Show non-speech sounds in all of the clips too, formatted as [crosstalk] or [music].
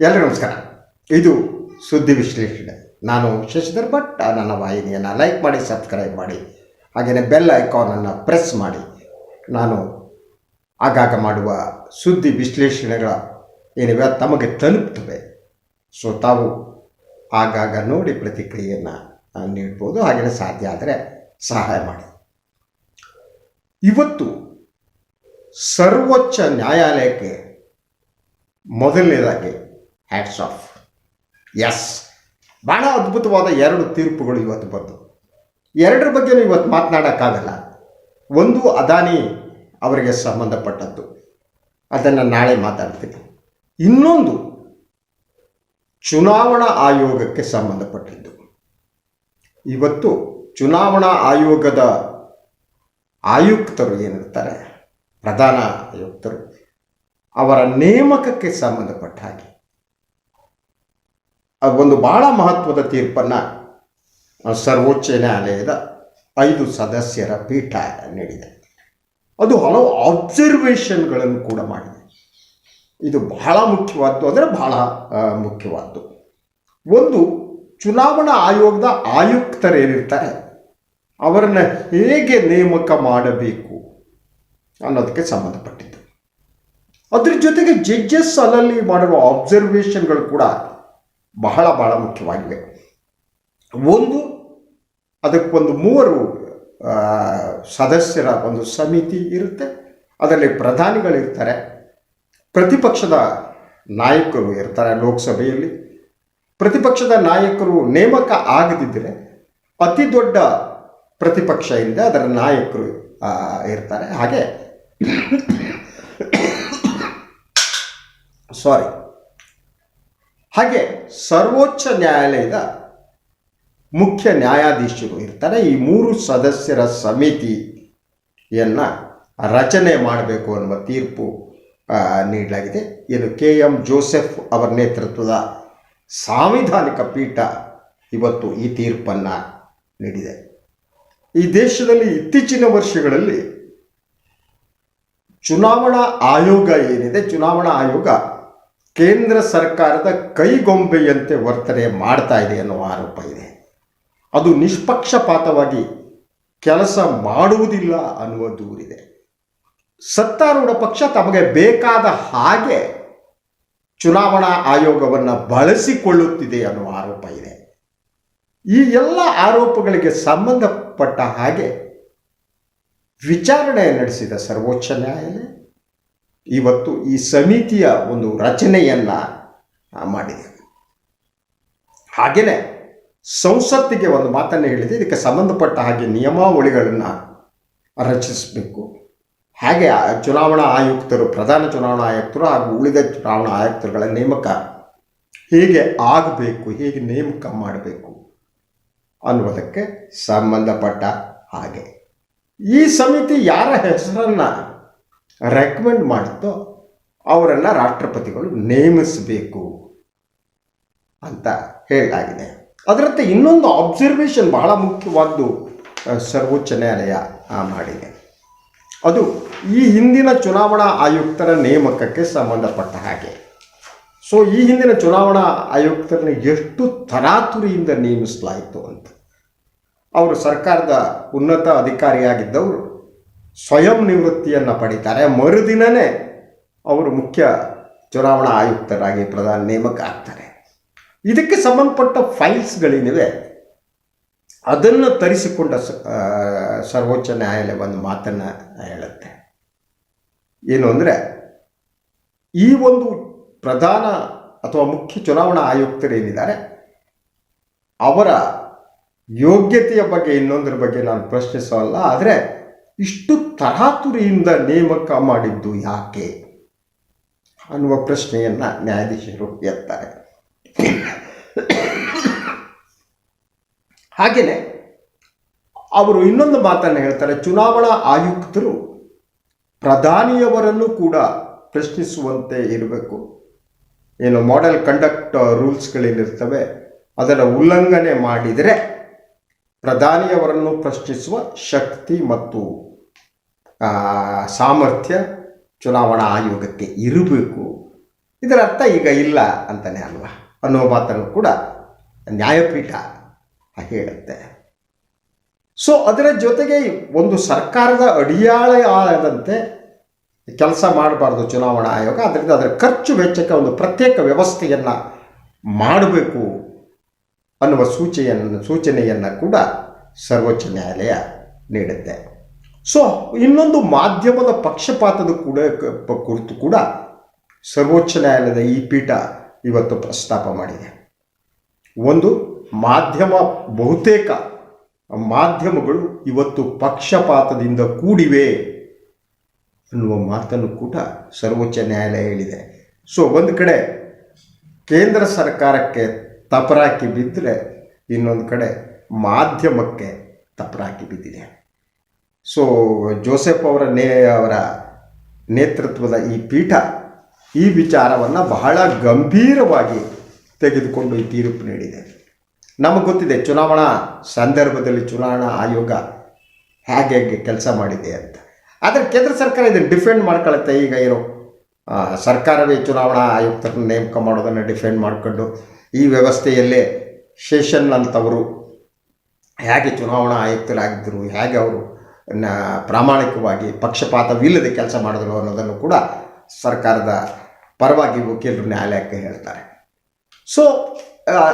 ಎಲ್ಲರಿಗೂ ನಮಸ್ಕಾರ. ಇದು ಸುದ್ದಿ ವಿಶ್ಲೇಷಣೆ. ನಾನು ಶಶಿಧರ್ ಭಟ್ ನನ್ನ ವಾಹಿನಿಯನ್ನು ಲೈಕ್ ಮಾಡಿ ಸಬ್ಸ್ಕ್ರೈಬ್ ಮಾಡಿ ಹಾಗೆಯೇ ಬೆಲ್ ಐಕಾನನ್ನು ಪ್ರೆಸ್ ಮಾಡಿ. ನಾನು ಆಗಾಗ ಮಾಡುವ ಸುದ್ದಿ ವಿಶ್ಲೇಷಣೆಗಳ ಏನಿವೆ ತಮಗೆ ತಲುಪ್ತವೆ. ಸೊ ತಾವು ಆಗಾಗ ನೋಡಿ ಪ್ರತಿಕ್ರಿಯೆಯನ್ನು ನೀಡ್ಬೋದು ಹಾಗೆಯೇ ಸಾಧ್ಯ ಆದರೆ ಸಹಾಯ ಮಾಡಿ. ಇವತ್ತು ಸರ್ವೋಚ್ಚ ನ್ಯಾಯಾಲಯಕ್ಕೆ ಮೊದಲನೇದಾಗಿ ಹ್ಯಾಟ್ಸ್ ಆಫ್ ಎಸ್ ಭಾಳ ಅದ್ಭುತವಾದ ಎರಡು ತೀರ್ಪುಗಳು ಇವತ್ತು ಬಂದು. ಎರಡರ ಬಗ್ಗೆನೂ ಇವತ್ತು ಮಾತನಾಡೋಕ್ಕಾಗಲ್ಲ. ಒಂದು ಅದಾನಿ ಅವರಿಗೆ ಸಂಬಂಧಪಟ್ಟದ್ದು. ಅದನ್ನು ನಾಳೆ ಮಾತಾಡ್ತೀನಿ. ಇನ್ನೊಂದು ಚುನಾವಣಾ ಆಯೋಗಕ್ಕೆ ಸಂಬಂಧಪಟ್ಟಿದ್ದು. ಇವತ್ತು ಚುನಾವಣಾ ಆಯೋಗದ ಆಯುಕ್ತರು ಏನಿರ್ತಾರೆ? ಪ್ರಧಾನ ಆಯುಕ್ತರು. ಅವರ ನೇಮಕಕ್ಕೆ ಸಂಬಂಧಪಟ್ಟ ಹಾಗೆ. ಒಂದು ಬಹಳ ಮಹತ್ವದ ತೀರ್ಪನ್ನು ಸರ್ವೋಚ್ಚ ನ್ಯಾಯಾಲಯದ ಐದು ಸದಸ್ಯರ ಪೀಠ ನೀಡಿದೆ. ಅದು ಹಲವು ಆಬ್ಸರ್ವೇಷನ್ಗಳನ್ನು ಕೂಡ ಮಾಡಿದೆ. ಇದು ಬಹಳ ಮುಖ್ಯವಾದ್ದು ಅಂದರೆ ಬಹಳ ಮುಖ್ಯವಾದ್ದು. ಒಂದು, ಚುನಾವಣಾ ಆಯೋಗದ ಆಯುಕ್ತರೇನಿರ್ತಾರೆ? ಅವರನ್ನು ಹೇಗೆ ನೇಮಕ ಮಾಡಬೇಕು ಅನ್ನೋದಕ್ಕೆ ಸಂಬಂಧಪಟ್ಟಿದ್ದು. ಅದ್ರ ಜೊತೆಗೆ ಜಡ್ಜಸ್ ಅಲ್ಲಲ್ಲಿ ಮಾಡಿರುವ ಆಬ್ಸರ್ವೇಷನ್ಗಳು ಕೂಡ ಬಹಳ ಬಹಳ ಮುಖ್ಯವಾಗಿವೆ. ಒಂದು, ಅದಕ್ಕೊಂದು ಮೂವರು ಸದಸ್ಯರ ಒಂದು ಸಮಿತಿ ಇರುತ್ತೆ. ಅದರಲ್ಲಿ ಪ್ರಧಾನಿಗಳಿರ್ತಾರೆ. ಪ್ರತಿಪಕ್ಷದ ನಾಯಕರು ಇರ್ತಾರೆ ಲೋಕಸಭೆಯಲ್ಲಿ. ಪ್ರತಿಪಕ್ಷದ ನಾಯಕರು ನೇಮಕ ಆಗದಿದ್ದರೆ ಅತಿ ದೊಡ್ಡ ಪ್ರತಿಪಕ್ಷ ಇದೆ ಅದರ ನಾಯಕರು ಇರ್ತಾರೆ. ಹಾಗೆ [coughs] ಸಾರಿ ಹಾಗೆ ಸರ್ವೋಚ್ಚ ನ್ಯಾಯಾಲಯದ ಮುಖ್ಯ ನ್ಯಾಯಾಧೀಶರು ಇರ್ತಾರೆ. ಈ ಮೂರು ಸದಸ್ಯರ ಸಮಿತಿಯನ್ನು ರಚನೆ ಮಾಡಬೇಕು ಅನ್ನುವ ತೀರ್ಪು ನೀಡಲಾಗಿದೆ. ಇದು ಕೆ ಎಂ ಜೋಸೆಫ್ ಅವರ ನೇತೃತ್ವದ ಸಾಂವಿಧಾನಿಕ ಪೀಠ ಇವತ್ತು ಈ ತೀರ್ಪನ್ನು ನೀಡಿದೆ. ಈ ದೇಶದಲ್ಲಿ ಇತ್ತೀಚಿನ ವರ್ಷಗಳಲ್ಲಿ ಚುನಾವಣಾ ಆಯೋಗ ಏನಿದೆ, ಚುನಾವಣಾ ಆಯೋಗ ಕೇಂದ್ರ ಸರ್ಕಾರದ ಕೈಗೊಂಬೆಯಂತೆ ವರ್ತನೆ ಮಾಡ್ತಾ ಇದೆ ಅನ್ನುವ ಆರೋಪ ಇದೆ. ಅದು ನಿಷ್ಪಕ್ಷಪಾತವಾಗಿ ಕೆಲಸ ಮಾಡುವುದಿಲ್ಲ ಅನ್ನುವ ದೂರಿದೆ. ಸತ್ತಾರೂಢ ಪಕ್ಷ ತಮಗೆ ಬೇಕಾದ ಹಾಗೆ ಚುನಾವಣಾ ಆಯೋಗವನ್ನು ಬಳಸಿಕೊಳ್ಳುತ್ತಿದೆ ಅನ್ನುವ ಆರೋಪ ಇದೆ. ಈ ಎಲ್ಲ ಆರೋಪಗಳಿಗೆ ಸಂಬಂಧಪಟ್ಟ ಹಾಗೆ ವಿಚಾರಣೆ ನಡೆಸಿದ ಸರ್ವೋಚ್ಚ ನ್ಯಾಯಾಲಯ ಇವತ್ತು ಈ ಸಮಿತಿಯ ಒಂದು ರಚನೆಯನ್ನ ಮಾಡಿದೆ. ಹಾಗೆಯೇ ಸಂಸತ್ತಿಗೆ ಒಂದು ಮಾತನ್ನು ಹೇಳಿದೆ, ಇದಕ್ಕೆ ಸಂಬಂಧಪಟ್ಟ ಹಾಗೆ ನಿಯಮಾವಳಿಗಳನ್ನು ರಚಿಸಬೇಕು. ಹಾಗೆ ಚುನಾವಣಾ ಆಯುಕ್ತರು, ಪ್ರಧಾನ ಚುನಾವಣಾ ಆಯುಕ್ತರು ಹಾಗೂ ಉಳಿದ ಚುನಾವಣಾ ಆಯುಕ್ತರುಗಳ ನೇಮಕ ಹೇಗೆ ಆಗಬೇಕು, ಹೇಗೆ ನೇಮಕ ಮಾಡಬೇಕು ಅನ್ನುವುದಕ್ಕೆ ಸಂಬಂಧಪಟ್ಟ ಹಾಗೆ. ಈ ಸಮಿತಿ ಯಾರ ಹೆಸರನ್ನು ರೆಕಮೆಂಡ್ ಮಾಡ್ತೋ ಅವರನ್ನು ರಾಷ್ಟ್ರಪತಿಗಳು ನೇಮಿಸಬೇಕು ಅಂತ ಹೇಳಲಾಗಿದೆ. ಅದರಂತೆ ಇನ್ನೊಂದು ಅಬ್ಸರ್ವೇಷನ್ ಬಹಳ ಮುಖ್ಯವಾದ್ದು ಸರ್ವೋಚ್ಚ ನ್ಯಾಯಾಲಯ ಮಾಡಿದೆ. ಅದು ಈ ಹಿಂದಿನ ಚುನಾವಣಾ ಆಯುಕ್ತರ ನೇಮಕಕ್ಕೆ ಸಂಬಂಧಪಟ್ಟ ಹಾಗೆ. ಸೊ ಈ ಹಿಂದಿನ ಚುನಾವಣಾ ಆಯುಕ್ತರನ್ನು ಎಷ್ಟು ತರಾತುರಿಯಿಂದ ನೇಮಿಸಲಾಯಿತು ಅಂತ. ಅವರು ಸರ್ಕಾರದ ಉನ್ನತ ಅಧಿಕಾರಿಯಾಗಿದ್ದವರು ಸ್ವಯಂ ನಿವೃತ್ತಿಯನ್ನು ಪಡಿತಾರೆ. ಮರುದಿನನೇ ಅವರು ಮುಖ್ಯ ಚುನಾವಣಾ ಆಯುಕ್ತರಾಗಿ ಪ್ರಧಾನ ನೇಮಕ ಆಗ್ತಾರೆ. ಇದಕ್ಕೆ ಸಂಬಂಧಪಟ್ಟ ಫೈಲ್ಸ್ಗಳೇನಿವೆ. ಅದನ್ನು ತರಿಸಿಕೊಂಡ ಸರ್ವೋಚ್ಚ ನ್ಯಾಯಾಲಯ ಒಂದು ಮಾತನ್ನು ಹೇಳುತ್ತೆ. ಏನು ಅಂದರೆ, ಈ ಒಂದು ಪ್ರಧಾನ ಅಥವಾ ಮುಖ್ಯ ಚುನಾವಣಾ ಆಯುಕ್ತರೇನಿದ್ದಾರೆ ಅವರ ಯೋಗ್ಯತೆಯ ಬಗ್ಗೆ ಇನ್ನೊಂದರ ಬಗ್ಗೆ ನಾನು ಪ್ರಶ್ನಿಸೋಲ್ಲ, ಆದರೆ ಇಷ್ಟು ತರಾತುರಿಯಿಂದ ನೇಮಕ ಮಾಡಿದ್ದು ಯಾಕೆ? ಅನ್ನುವ ಪ್ರಶ್ನೆಯನ್ನು ನ್ಯಾಯಾಧೀಶರು ಎತ್ತಾರೆ. ಹಾಗೆಯೇ ಅವರು ಇನ್ನೊಂದು ಮಾತನ್ನು ಹೇಳ್ತಾರೆ. ಚುನಾವಣಾ ಆಯುಕ್ತರು ಪ್ರಧಾನಿಯವರನ್ನು ಕೂಡ ಪ್ರಶ್ನಿಸುವಂತೆ ಇರಬೇಕು. ಏನು ಮಾಡೆಲ್ ಕಂಡಕ್ಟ್ ರೂಲ್ಸ್ಗಳೇನಿರ್ತವೆ ಅದರ ಉಲ್ಲಂಘನೆ ಮಾಡಿದರೆ ಪ್ರಧಾನಿಯವರನ್ನು ಪ್ರಶ್ನಿಸುವ ಶಕ್ತಿ ಮತ್ತು ಸಾಮರ್ಥ್ಯ ಚುನಾವಣಾ ಆಯೋಗಕ್ಕೆ ಇರಬೇಕು. ಇದರ ಅರ್ಥ ಈಗ ಇಲ್ಲ ಅಂತಲೇ ಅಲ್ವಾ? ಅನ್ನೋ ಮಾತನ್ನು ಕೂಡ ನ್ಯಾಯಪೀಠ ಹೇಳುತ್ತೆ. ಸೊ ಅದರ ಜೊತೆಗೆ ಒಂದು ಸರ್ಕಾರದ ಅಡಿಯಾಳ ಆದಂತೆ ಕೆಲಸ ಮಾಡಬಾರ್ದು ಚುನಾವಣಾ ಆಯೋಗ. ಅದರಿಂದ ಅದರ ಖರ್ಚು ವೆಚ್ಚಕ್ಕೆ ಒಂದು ಪ್ರತ್ಯೇಕ ವ್ಯವಸ್ಥೆಯನ್ನು ಮಾಡಬೇಕು ಅನ್ನುವ ಸೂಚೆಯನ್ನು, ಸೂಚನೆಯನ್ನು ಕೂಡ ಸರ್ವೋಚ್ಚ ನ್ಯಾಯಾಲಯ ನೀಡುತ್ತೆ. ಸೊ ಇನ್ನೊಂದು ಮಾಧ್ಯಮದ ಪಕ್ಷಪಾತದ ಕೂಡ ಕುರಿತು ಕೂಡ ಸರ್ವೋಚ್ಚ ನ್ಯಾಯಾಲಯದ ಈ ಪೀಠ ಇವತ್ತು ಪ್ರಸ್ತಾಪ ಮಾಡಿದೆ. ಒಂದು, ಮಾಧ್ಯಮ ಬಹುತೇಕ ಮಾಧ್ಯಮಗಳು ಇವತ್ತು ಪಕ್ಷಪಾತದಿಂದ ಕೂಡಿವೆ ಅನ್ನುವ ಮಾತನ್ನು ಕೂಡ ಸರ್ವೋಚ್ಚ ನ್ಯಾಯಾಲಯ ಹೇಳಿದೆ. ಸೊ ಒಂದು ಕಡೆ ಕೇಂದ್ರ ಸರ್ಕಾರಕ್ಕೆ ತಪರಾಕಿ ಬಿದ್ದರೆ ಇನ್ನೊಂದು ಕಡೆ ಮಾಧ್ಯಮಕ್ಕೆ ತಪರಾಕಿ ಬಿದ್ದಿದೆ. ಸೊ ಜೋಸೆಫ್ ಅವರ ನೇ, ಅವರ ನೇತೃತ್ವದ ಈ ಪೀಠ ಈ ವಿಚಾರವನ್ನು ಬಹಳ ಗಂಭೀರವಾಗಿ ತೆಗೆದುಕೊಂಡು ಈ ತೀರ್ಪು ನೀಡಿದೆ. ನಮಗೆ ಗೊತ್ತಿದೆ ಚುನಾವಣಾ ಸಂದರ್ಭದಲ್ಲಿ ಚುನಾವಣಾ ಆಯೋಗ ಹೇಗೆ ಹೇಗೆ ಕೆಲಸ ಮಾಡಿದೆ ಅಂತ. ಆದರೆ ಕೇಂದ್ರ ಸರ್ಕಾರ ಇದನ್ನು ಡಿಫೆಂಡ್ ಮಾಡ್ಕೊಳ್ಳುತ್ತೆ ಈಗ ಏನು ಸರ್ಕಾರವೇ ಚುನಾವಣಾ ಆಯುಕ್ತರನ್ನ ನೇಮಕ ಮಾಡೋದನ್ನು ಡಿಫೆಂಡ್ ಮಾಡಿಕೊಂಡು ಈ ವ್ಯವಸ್ಥೆಯಲ್ಲೇ ಶೇಷನ್ ಅಂತವರು ಹೇಗೆ ಚುನಾವಣಾ ಆಯುಕ್ತರಾಗಿದ್ದರು ಹೇಗೆ ಅವರು ಪ್ರಾಮಾಣಿಕವಾಗಿ ಪಕ್ಷಪಾತವಿಲ್ಲದೆ ಕೆಲಸ ಮಾಡಿದ್ರು ಅನ್ನೋದನ್ನು ಕೂಡ ಸರ್ಕಾರದ ಪರವಾಗಿ ವಕೀಲರು ನ್ಯಾಯಾಲಯಕ್ಕೆ ಹೇಳ್ತಾರೆ. ಸೊ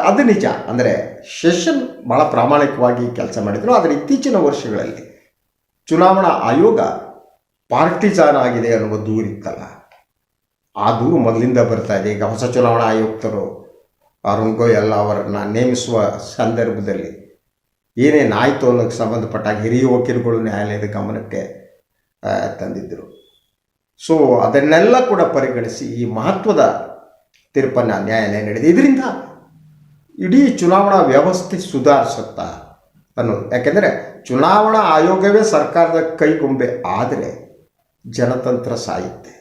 ಅದು ನಿಜ. ಅಂದರೆ ಶೇಷನ್ ಭಾಳ ಪ್ರಾಮಾಣಿಕವಾಗಿ ಕೆಲಸ ಮಾಡಿದರು. ಆದರೆ ಇತ್ತೀಚಿನ ವರ್ಷಗಳಲ್ಲಿ ಚುನಾವಣಾ ಆಯೋಗ ಪಾರ್ಟಿಜಾನ್ ಆಗಿದೆ ಅನ್ನುವ ದೂರಿತ್ತಲ್ಲ ಆ ದೂರು ಮೊದಲಿಂದ ಬರ್ತಾ ಇದೆ. ಈಗ ಹೊಸ ಚುನಾವಣಾ ಆಯುಕ್ತರು ಅರುಣ್ ಗೋಯಲ್ ಅವರನ್ನು ನೇಮಿಸುವ ಸಂದರ್ಭದಲ್ಲಿ ಏನೇನಾಯಿತು ಅನ್ನೋಕ್ಕೆ ಸಂಬಂಧಪಟ್ಟಾಗ ಹಿರಿಯ ವಕೀಲಗಳು ನ್ಯಾಯಾಲಯದ ಗಮನಕ್ಕೆ ತಂದಿದ್ದರು. ಸೊ ಅದನ್ನೆಲ್ಲ ಕೂಡ ಪರಿಗಣಿಸಿ ಈ ಮಹತ್ವದ ತೀರ್ಪನ್ನು ನ್ಯಾಯಾಲಯ ನೀಡಿದೆ. ಇದರಿಂದ ಇಡೀ ಚುನಾವಣಾ ವ್ಯವಸ್ಥೆ ಸುಧಾರಿಸುತ್ತಾ ಅನ್ನೋದು. ಯಾಕೆಂದರೆ ಚುನಾವಣಾ ಆಯೋಗವೇ ಸರ್ಕಾರದ ಕೈಗೊಂಬೆ, ಆದರೆ ಜನತಂತ್ರ ಸಾಯುತ್ತೆ.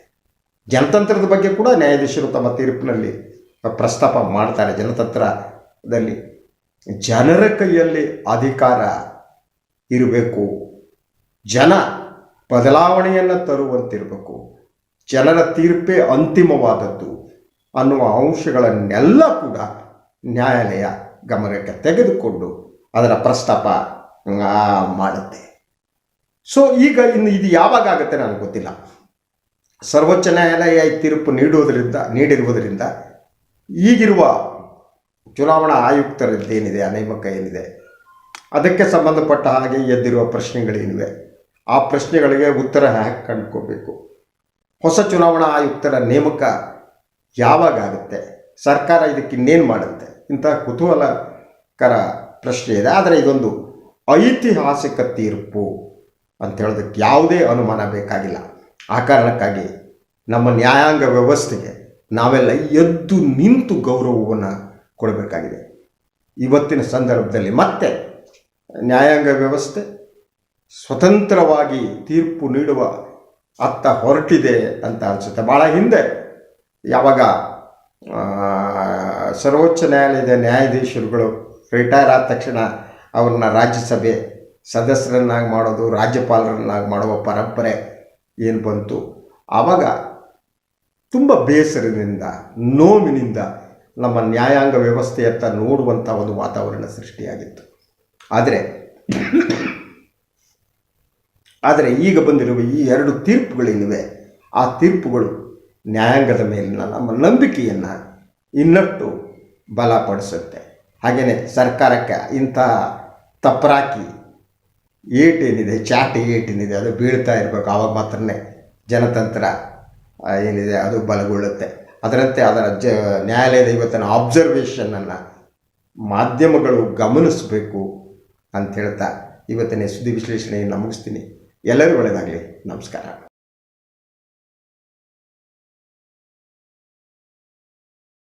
ಜನತಂತ್ರದ ಬಗ್ಗೆ ಕೂಡ ನ್ಯಾಯಾಧೀಶರು ತಮ್ಮ ತೀರ್ಪಿನಲ್ಲಿ ಪ್ರಸ್ತಾಪ ಮಾಡ್ತಾರೆ. ಜನತಂತ್ರದಲ್ಲಿ ಜನರ ಕೈಯಲ್ಲಿ ಅಧಿಕಾರ ಇರಬೇಕು. ಜನ ಬದಲಾವಣೆಯನ್ನು ತರುವಂತಿರಬೇಕು. ಜನರ ತೀರ್ಪೇ ಅಂತಿಮವಾದದ್ದು ಅನ್ನುವ ಅಂಶಗಳನ್ನೆಲ್ಲ ಕೂಡ ನ್ಯಾಯಾಲಯ ಗಮನಕ್ಕೆ ತೆಗೆದುಕೊಂಡು ಅದರ ಪ್ರಸ್ತಾಪ ಮಾಡುತ್ತೆ. ಸೊ ಈಗ ಇನ್ನು ಇದು ಯಾವಾಗ ಆಗುತ್ತೆ ನನಗೆ ಗೊತ್ತಿಲ್ಲ. ಸರ್ವೋಚ್ಚ ನ್ಯಾಯಾಲಯ ಈ ತೀರ್ಪು ನೀಡುವುದರಿಂದ, ನೀಡಿರುವುದರಿಂದ ಈಗಿರುವ ಚುನಾವಣಾ ಆಯುಕ್ತರದ್ದೇನಿದೆ ಆ ನೇಮಕ ಏನಿದೆ, ಅದಕ್ಕೆ ಸಂಬಂಧಪಟ್ಟ ಹಾಗೆ ಎದ್ದಿರುವ ಪ್ರಶ್ನೆಗಳೇನಿವೆ, ಆ ಪ್ರಶ್ನೆಗಳಿಗೆ ಉತ್ತರ ಹ್ಯಾಕ್ ಕಂಡುಕೋಬೇಕು. ಹೊಸ ಚುನಾವಣಾ ಆಯುಕ್ತರ ನೇಮಕ ಯಾವಾಗ ಆಗುತ್ತೆ? ಸರ್ಕಾರ ಇದಕ್ಕೆ ಇನ್ನೇನು ಮಾಡುತ್ತೆ? ಇಂತಹ ಕುತೂಹಲಕರ ಪ್ರಶ್ನೆ ಇದೆ. ಆದರೆ ಇದೊಂದು ಐತಿಹಾಸಿಕ ತೀರ್ಪು ಅಂತ ಹೇಳೋದಕ್ಕೆ ಯಾವುದೇ ಅನುಮಾನ ಬೇಕಾಗಿಲ್ಲ. ಆ ಕಾರಣಕ್ಕಾಗಿ ನಮ್ಮ ನ್ಯಾಯಾಂಗ ವ್ಯವಸ್ಥೆಗೆ ನಾವೆಲ್ಲ ಎದ್ದು ನಿಂತು ಗೌರವವನ್ನು ಕೊಡಬೇಕಾಗಿದೆ. ಇವತ್ತಿನ ಸಂದರ್ಭದಲ್ಲಿ ಮತ್ತೆ ನ್ಯಾಯಾಂಗ ವ್ಯವಸ್ಥೆ ಸ್ವತಂತ್ರವಾಗಿ ತೀರ್ಪು ನೀಡುವ ಅತ್ತ ಹೊರಟಿದೆ ಅಂತ ಅನಿಸುತ್ತೆ. ಭಾಳ ಹಿಂದೆ ಯಾವಾಗ ಸರ್ವೋಚ್ಚ ನ್ಯಾಯಾಲಯದ ನ್ಯಾಯಾಧೀಶರುಗಳು ರಿಟೈರ್ ಆದ ತಕ್ಷಣ ಅವ್ರನ್ನ ರಾಜ್ಯಸಭೆ ಸದಸ್ಯರನ್ನಾಗಿ ಮಾಡೋದು, ರಾಜ್ಯಪಾಲರನ್ನಾಗಿ ಮಾಡುವ ಪರಂಪರೆ ಏನು ಬಂತು? ಆವಾಗ ತುಂಬ ಬೇಸರದಿಂದ, ನೋವಿನಿಂದ ನಮ್ಮ ನ್ಯಾಯಾಂಗ ವ್ಯವಸ್ಥೆಯತ್ತ ನೋಡುವಂಥ ಒಂದು ವಾತಾವರಣ ಸೃಷ್ಟಿಯಾಗಿತ್ತು. ಆದರೆ ಆದರೆ ಈಗ ಬಂದಿರುವ ಈ ಎರಡು ತೀರ್ಪುಗಳೇನಿವೆ ಆ ತೀರ್ಪುಗಳು ನ್ಯಾಯಾಂಗದ ಮೇಲಿನ ನಮ್ಮ ನಂಬಿಕೆಯನ್ನು ಇನ್ನಷ್ಟು ಬಲಪಡಿಸುತ್ತೆ. ಹಾಗೆಯೇ ಸರ್ಕಾರಕ್ಕೆ ಇಂಥ ತಪ್ಪರಾಕಿ ಏಟೇನಿದೆ, ಚಾಟಿ ಏಟೇನಿದೆ, ಅದು ಬೀಳ್ತಾ ಇರಬೇಕು. ಆವಾಗ ಮಾತ್ರನೇ ಜನತಂತ್ರ ಏನಿದೆ, ಅದು ಬಲಗೊಳ್ಳುತ್ತೆ. ಅದರಂತೆ ಅದರ ಜ, ನ್ಯಾಯಾಲಯದ ಇವತ್ತಿನ ಆಬ್ಸರ್ವೇಷನನ್ನು ಮಾಧ್ಯಮಗಳು ಗಮನಿಸಬೇಕು ಅಂತ ಹೇಳ್ತಾ ಇವತ್ತಿನ ಸುದ್ದಿ ವಿಶ್ಲೇಷಣೆಯನ್ನು ಮುಗಿಸ್ತೀನಿ. ಎಲ್ಲರಿಗೂ ಒಳ್ಳೆಯದಾಗಲಿ ನಮಸ್ಕಾರ.